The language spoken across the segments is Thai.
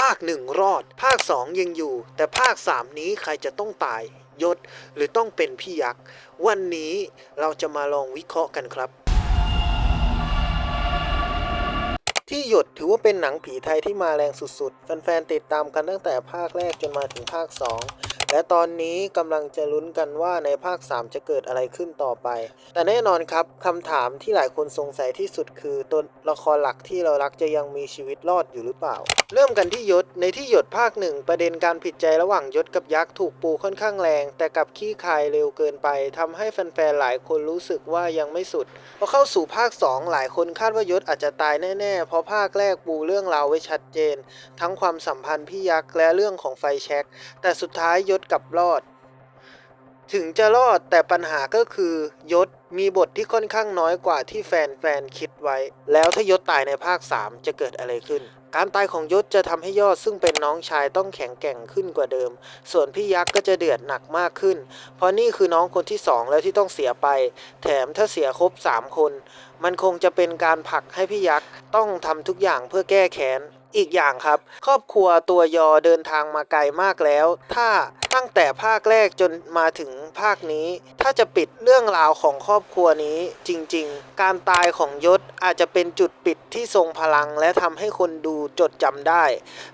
ภาคหนึ่งรอด ภาคสองยังอยู่ แต่ภาคสามนี้ใครจะต้องตายยศ หรือต้องเป็นพี่ยักษ์ วันนี้เราจะมาลองวิเคราะห์กันครับ ที่หยดถือว่าเป็นหนังผีไทยที่มาแรงสุดๆ แฟนๆติดตามกันตั้งแต่ภาคแรกจนมาถึงภาค 2 และตอนนี้กำลังจะลุ้นกันว่าในภาค 3 จะเกิดอะไรขึ้นต่อไป แต่แน่นอนครับคำถามที่หลายคนสงสัยที่สุดคือตัวละครหลักที่เรารักจะยังมีชีวิตรอดอยู่หรือเปล่า เริ่มกันที่ยศในที่ยดภาคหนึ่งประเด็นการผิดใจระหว่างยศกับยักษ์ถูกปูค่อนข้างแรง แต่กับขี้คายเร็วเกินไปทำให้แฟนๆหลายคนรู้สึกว่ายังไม่สุดพอเข้าสู่ภาค 2 หลายคนคาดว่ายศอาจจะตายแน่ๆ เพราะภาคแรกปูเรื่องราวไว้ชัดเจน ทั้งความสัมพันธ์พี่ยักษ์และเรื่องของไฟแช็กแต่สุดท้ายยศกับรอด ถึงจะรอดแต่ปัญหาก็คือยศมีบทที่ค่อนข้างน้อยกว่าที่แฟนๆคิดไว้ แล้วถ้ายศตายในภาค 3 จะเกิดอะไรขึ้น การตายของยศจะทำให้ยอดซึ่งเป็นน้องชายต้องแข็งแกร่งขึ้นกว่าเดิม ส่วนพี่ยักษ์ก็จะเดือดหนักมากขึ้น เพราะนี่คือน้องคนที่สองแล้วที่ต้องเสียไป แถมถ้าเสียครบ 3 คน มันคงจะเป็นการผลักให้พี่ยักษ์ต้องทำทุกอย่างเพื่อแก้แค้น อีกอย่างครับ ครอบครัวตัวยอเดินทางมาไกลมากแล้ว ถ้าตั้งแต่ภาคแรกจนมาถึงภาคนี้ ถ้าจะปิดเรื่องราวของครอบครัวนี้จริงๆ การตายของยศอาจจะเป็นจุดปิดที่ทรงพลังและทำให้คนดูจดจำได้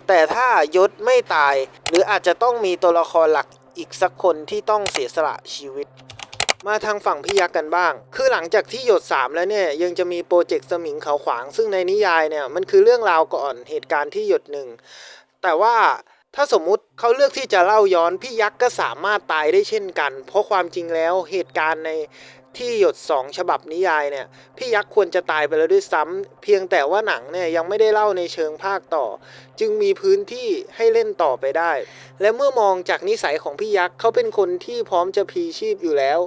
แต่ถ้ายศไม่ตาย หรืออาจจะต้องมีตัวละครหลักอีกสักคนที่ต้องเสียสละชีวิต มาทางฝั่งพี่ยักษ์กันบ้าง คือหลังจากที่หยด 3 แล้วเนี่ยยังจะมีโปรเจกต์สมิงเขาขวาง ซึ่งในนิยายเนี่ยมันคือเรื่องราวก่อนเหตุการณ์ที่หยดหนึ่งแต่ว่าถ้าสมมุติเขาเลือกที่จะเล่าย้อนพี่ยักษ์ก็สามารถตายได้เช่นกัน เพราะความจริงแล้วเหตุการณ์ใน ที่หยด 2 ฉบับนิยายเนี่ยพี่ยักษ์ควรจะตายไปแล้วด้วยซ้ำเพียงแต่ว่าหนังเนี่ยยังไม่ได้เล่าในเชิงภาคต่อ จึงมีพื้นที่ให้เล่นต่อไปได้ และเมื่อมองจากนิสัยของพี่ยักษ์เขาเป็นคนที่พร้อมจะพีชีพอยู่แล้ว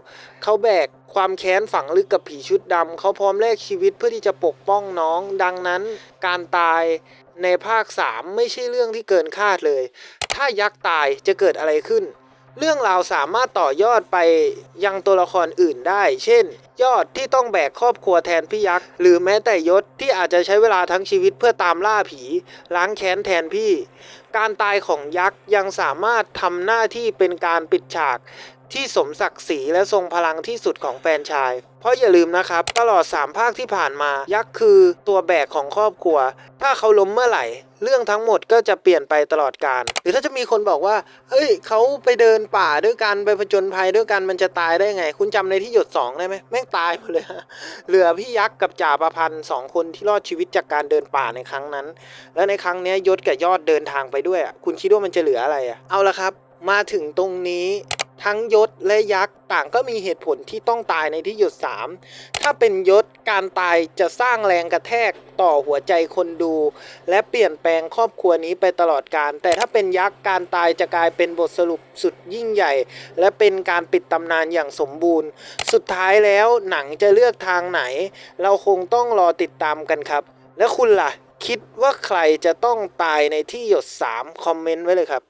เขาแบกความแค้นฝังลึกกับผีชุดดำเขาพร้อมแลกชีวิตเพื่อที่จะปกป้องน้อง ดังนั้นการตายในภาค 3 ไม่ใช่เรื่องที่เกินคาดเลย ถ้ายักษ์ตายจะเกิดอะไรขึ้น เรื่องราวสามารถต่อยอดไปยังตัวละครอื่นได้ เช่น ยอดที่ต้องแบกครอบครัวแทนพี่ยักษ์ หรือแม้แต่ยศที่อาจจะใช้เวลาทั้งชีวิตเพื่อตามล่าผี ล้างแค้นแทนพี่ การตายของยักษ์ยังสามารถทำหน้าที่เป็นการปิดฉาก ที่สมศักดิ์ศรีและทรงพลังที่สุดของแฟนชาย เพราะอย่าลืมนะครับ ตลอด 3 ภาคที่ผ่านมา ยักษ์คือตัวแบกของครอบครัว ถ้าเขาล้มเมื่อไหร่ เรื่องทั้งหมดก็จะเปลี่ยนไปตลอดกาลหรือถ้าจะมีคนบอกว่า เฮ้ย เขาไปเดินป่าด้วยกัน ไปผจญภัยด้วยกันมันจะตายได้ไง คุณจำในที่หยดสองได้ไหมแม่งตายหมดเลย เหลือพี่ยักษ์กับจ่าประพันธ์สองคนที่รอดชีวิตจากการเดินป่าในครั้งนั้น แล้วในครั้งนี้ยศกับยอดเดินทางไปด้วยคุณคิดว่ามันจะเหลืออะไรอะเอาละครับ มาถึงตรงนี้ ทั้งยศและยักษ์ต่างก็มีเหตุผลที่ต้องตายในที่หยุด 3 ถ้าเป็นยศการตายจะสร้างแรงกระแทกต่อหัวใจคนดู และเปลี่ยนแปลงครอบครัวนี้ไปตลอดการ แต่ถ้าเป็นยักษ์การตายจะกลายเป็นบทสรุปสุดยิ่งใหญ่ และเป็นการปิดตำนานอย่างสมบูรณ์ สุดท้ายแล้วหนังจะเลือกทางไหน เราคงต้องรอติดตามกันครับ และคุณล่ะ คิดว่าใครจะต้องตายในที่หยด3คอมเมนต์ไว้เลยครับ